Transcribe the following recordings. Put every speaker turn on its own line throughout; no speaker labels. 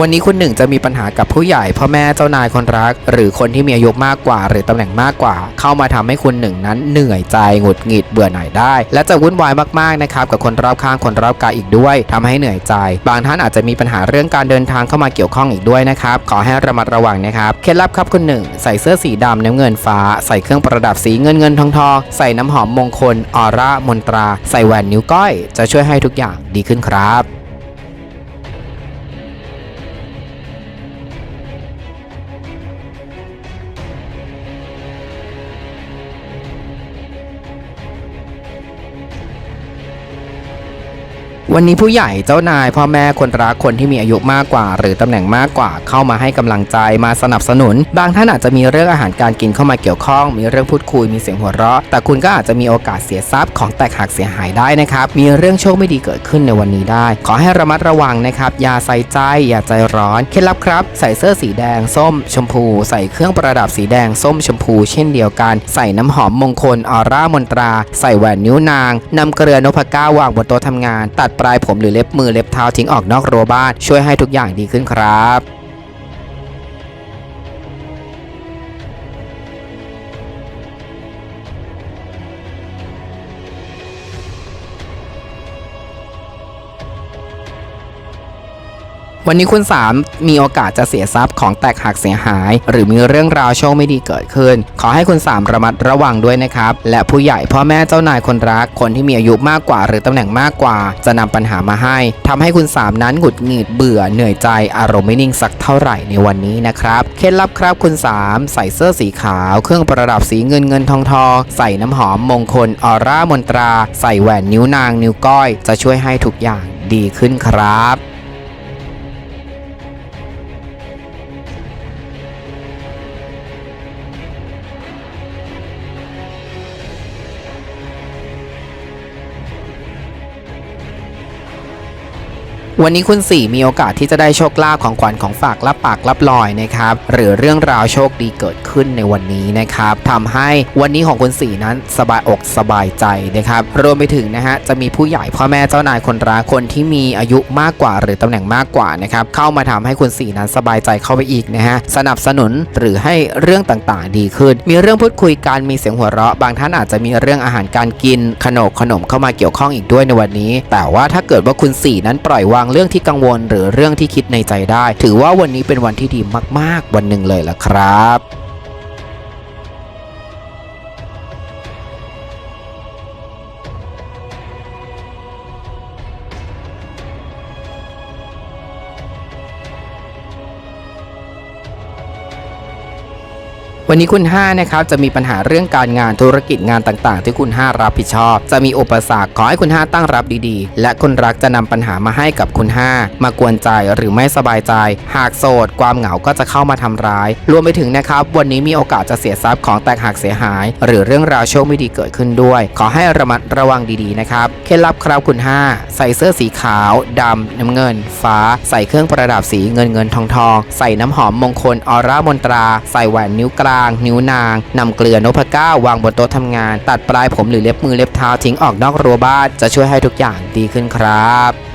วันนี้คุณหนึ่งจะมีปัญหากับผู้ใหญ่พ่อแม่เจ้านายคนรัก หรือคนที่มีอายุมากกว่า หรือตำแหน่งมากกว่า เข้ามาทำให้คุณหนึ่งนั้นเหนื่อยใจหงุดหงิดเบื่อหน่ายได้ และจะวุ่นวายมากๆนะครับกับคนรอบข้างคนรอบกายอีกด้วยทำให้เหนื่อยใจ บางท่านอาจจะมีปัญหาเรื่องการเดินทางเข้ามาเกี่ยวข้องอีกด้วยนะครับขอให้ระมัดระวังนะครับเคล็ดลับครับคุณหนึ่งใส่เสื้อสีดำน้ำเงินฟ้า ใส่เครื่องประดับสีเงินเงินทองทองใส่น้ำหอมมงคลออร่ามนตรา ใส่แหวนนิ้วก้อย จะช่วยให้ทุกอย่างดีขึ้นครับ วันนี้ผู้ใหญ่เจ้านายพ่อแม่คนรักคนที่มีอายุมากกว่า หรือตำแหน่งมากกว่า เข้ามาให้กำลังใจมาสนับสนุน บางท่านอาจจะมีเรื่องอาหารการกินเข้ามาเกี่ยวข้อง มีเรื่องพูดคุยมีเสียงหัวเราะ แต่คุณก็อาจจะมีโอกาสเสียทรัพย์ของแตกหักเสียหายได้นะครับมีเรื่องโชคไม่ดีเกิดขึ้นในวันนี้ได้ ขอให้ระมัดระวังนะครับอย่าใส่ใจอย่าใจร้อนเคล็ดลับครับ ใส่เสื้อสีแดง ส้ม ชมพู ใส่เครื่องประดับสีแดงส้มชมพู เช่นเดียวกัน ใส่น้ำหอมมงคลออร่ามนตรา ใส่แหวนนิ้วนางนำเกลือนพก้าวางบนโต๊ะทำงาน ตัดปลายผมหรือเล็บมือเล็บเท้าทิ้งออกนอกรั้วบ้าน ช่วยให้ทุกอย่างดีขึ้นครับ วันนี้คุณ3มีโอกาสจะเสียทรัพย์ของแตกหักเสียหาย หรือมีเรื่องราวโชคไม่ดีเกิดขึ้น ขอให้คุณ3ระมัดระวังด้วยนะครับ และผู้ใหญ่พ่อแม่เจ้านายคนรัก คนที่มีอายุมากกว่า หรือตำแหน่งมากกว่า จะนำปัญหามาให้ทำให้คุณ3นั้นหงุดหงิดเบื่อเหนื่อยใจอารมณ์ไม่นิ่งสักเท่าไหร่ในวันนี้นะครับเคล็ดลับครับคุณ3ใส่เสื้อสีขาว เครื่องประดับสีเงินเงินทองทองใส่น้ำหอมมงคลออร่ามนตรา ใส่แหวนนิ้วนางนิ้วก้อย จะช่วยให้ทุกอย่างดีขึ้นครับ วันนี้คุณสี่มีโอกาสที่จะได้โชคลาภของขวัญของฝากรับปากรับลอยนะครับหรือเรื่องราวโชคดีเกิดขึ้นในวันนี้นะครับทำให้วันนี้ของคุณสี่นั้นสบายอกสบายใจนะครับรวมไปถึงนะฮะจะมีผู้ใหญ่พ่อแม่เจ้านายคนรักคนที่มีอายุมากกว่า หรือตำแหน่งมากกว่านะครับเข้ามาทำให้คุณสี่นั้นสบายใจเข้าไปอีกนะฮะสนับสนุนหรือให้เรื่องต่างๆ ดีขึ้น มีเรื่องพูดคุยกันมีเสียงหัวเราะ บางท่านอาจจะมีเรื่องอาหารการกินขนมขนมเข้ามาเกี่ยวข้องอีกด้วยในวันนี้ แต่ว่าถ้าเกิดว่าคุณสี่นั้นปล่อยวางเรื่องที่กังวลหรือเรื่องที่คิดในใจได้ ถือว่าวันนี้เป็นวันที่ดีมากๆ วันหนึ่งเลยละครับ วันนี้คุณ 5 นะครับ จะมีปัญหาเรื่องการงานธุรกิจงานต่างๆ ที่คุณ 5 รับผิดชอบ จะมีอุปสรรคขอให้คุณ 5 ตั้งรับดีๆ และคนรักจะนำปัญหามาให้กับคุณ 5 มากวนใจหรือไม่สบายใจ หากโสด ความเหงาก็จะเข้ามาทำร้าย รวมไปถึงนะครับ วันนี้มีโอกาสจะเสียทรัพย์ของแตกหักเสียหาย หรือเรื่องราวโชคไม่ดีเกิดขึ้นด้วย ขอให้ระมัดระวังดีๆนะครับเคล็ดลับครับคุณ 5 ใส่เสื้อสีขาวดำน้ำเงิน ฟ้า ใส่เครื่องประดับสีเงินเงินทองทองใส่น้ำหอมมงคลออร่ามนตรา ใส่แหวนนิ้วกลางนิ้วนางนำเกลือนพก้าวางบนโต๊ะทำงาน ตัดปลายผมหรือเล็บมือเล็บเท้าทิ้งออกนอกรั้วบ้านจะช่วยให้ทุกอย่างดีขึ้นครับ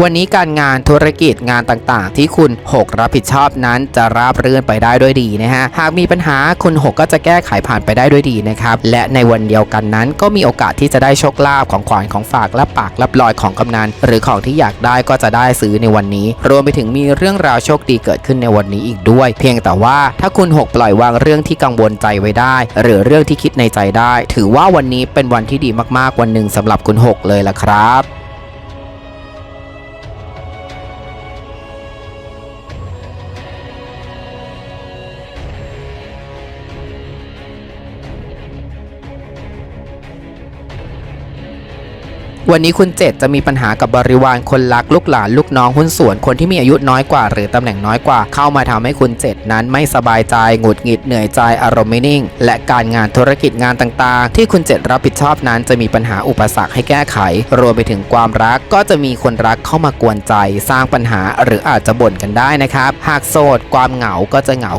วันนี้การงานธุรกิจงานต่างๆ ที่คุณ 6 รับผิดชอบนั้นจะราบรื่นไปได้ด้วยดีนะฮะหากมีปัญหาคุณ 6 ก็จะแก้ไขผ่านไปได้ด้วยดีนะครับและในวันเดียวกันนั้น ก็มีโอกาสที่จะได้โชคลาภของขวัญของฝากและปากรับลอยของกำนันหรือของที่อยากได้ก็จะได้ซื้อในวันนี้ รวมไปถึงมีเรื่องราวโชคดีเกิดขึ้นในวันนี้อีกด้วย เพียงแต่ว่าถ้าคุณ 6 ปล่อยวางเรื่องที่กังวลใจไว้ได้ หรือเรื่องที่คิดในใจได้ ถือว่าวันนี้เป็นวันที่ดีมากๆวันหนึ่งสำหรับคุณ 6 เลยล่ะครับ วันนี้คุณเจ็ดจะมีปัญหากับบริวารคนรักลูกหลานลูกน้องหุ้นส่วนคนที่มีอายุน้อยกว่า หรือตำแหน่งน้อยกว่า เข้ามาทำให้คุณเจ็ดนั้นไม่สบายใจหงุดหงิดเหนื่อยใจอารมณ์ไม่นิ่ง และการงานธุรกิจงานต่างๆ ที่คุณเจ็ดรับผิดชอบนั้นจะมีปัญหาอุปสรรคให้แก้ไข รวมไปถึงความรักก็จะมีคนรักเข้ามากวนใจ สร้างปัญหาหรืออาจจะบ่นกันได้นะครับ หากโสดความเหงาก็จะเหงา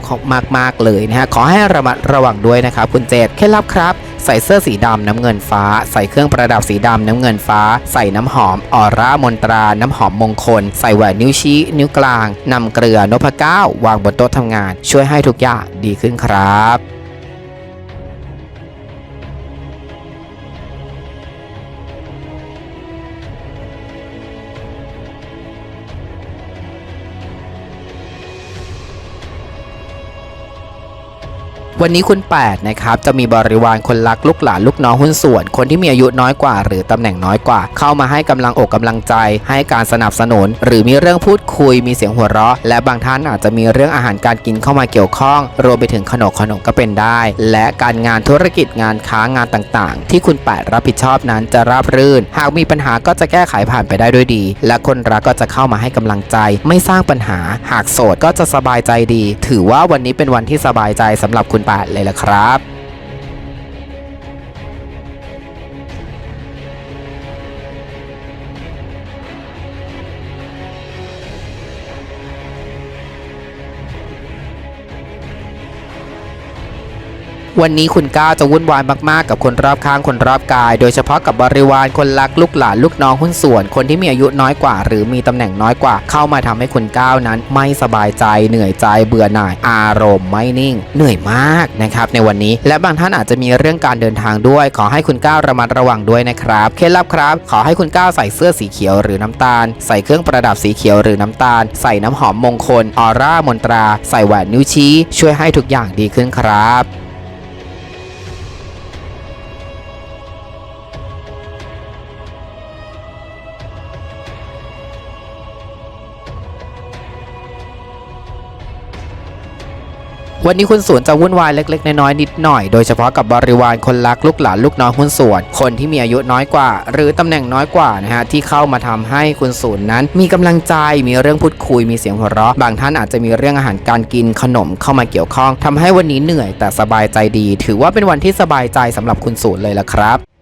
มากๆเลยนะฮะขอให้ระมัดระวังด้วยนะครับคุณเจ็ดเคล็ดลับครับ ใส่เสื้อสีดำน้ำเงินฟ้า ใส่เครื่องประดับสีดำน้ำเงินฟ้า ใส่น้ำหอมออร่ามนตราน้ำหอมมงคล ใส่แหวนนิ้วชี้ นิ้วกลางนำเกลือนพเก้าวางบนโต๊ะทำงาน ช่วยให้ทุกอย่างดีขึ้นครับ วันนี้คุณ8นะครับจะมีบริวารคนรักลูกหลานลูกน้องหุ้นส่วน คนที่มีอายุน้อยกว่า หรือตำแหน่งน้อยกว่า เข้ามาให้กำลังอกกำลังใจ ให้การสนับสนุน หรือมีเรื่องพูดคุย มีเสียงหัวเราะ และบางท่านอาจจะมีเรื่องอาหารการกินเข้ามาเกี่ยวข้อง รวมไปถึงขนมขนมก็เป็นได้ และการงานธุรกิจงานค้างานต่างๆ ที่คุณ8รับผิดชอบนั้นจะราบรื่น หากมีปัญหาก็จะแก้ไขผ่านไปได้ด้วยดี และคนรักก็จะเข้ามาให้กำลังใจ ไม่สร้างปัญหา หากโสดก็จะสบายใจดี ถือว่าวันนี้เป็นวันที่สบายใจสำหรับคุณ8เลยละครับ วันนี้คุณก้าวจะวุ่นวายมากๆ กับคนรอบข้างคนรอบกาย โดยเฉพาะกับบริวารคนรักลูกหลานลูกน้องหุ้นส่วน คนที่มีอายุน้อยกว่า หรือมีตำแหน่งน้อยกว่า เข้ามาทำให้คุณก้าวนั้น ไม่สบายใจเหนื่อยใจเบื่อหน่าย อารมณ์ไม่นิ่ง เหนื่อยมากนะครับในวันนี้ และบางท่านอาจจะมีเรื่องการเดินทางด้วย ขอให้คุณก้าวระมัดระวังด้วยนะครับเคล็ดลับครับ ขอให้คุณก้าวใส่เสื้อสีเขียวหรือน้ำตาล ใส่เครื่องประดับสีเขียวหรือน้ำตาล ใส่น้ำหอมมงคลออร่ามนตรา ใส่แหวนนิ้วชี้ ช่วยให้ทุกอย่างดีขึ้นครับ วันนี้คุณสวนจะวุ่นวายเล็กๆ น้อยๆนิดหน่อย โดยเฉพาะกับบริวารคนรักลูกหลานลูกน้องคุณส่วน คนที่มีอายุน้อยกว่า หรือตำแหน่งน้อยกว่านะฮะที่เข้ามาทำให้คุณส่วนนั้น มีกำลังใจมีเรื่องพูดคุยมีเสียงหัวเราะ บางท่านอาจจะมีเรื่องอาหารการกินขนมเข้ามาเกี่ยวข้องทำให้วันนี้เหนื่อยแต่สบายใจดี ถือว่าเป็นวันที่สบายใจสำหรับคุณส่วนเลยละครับ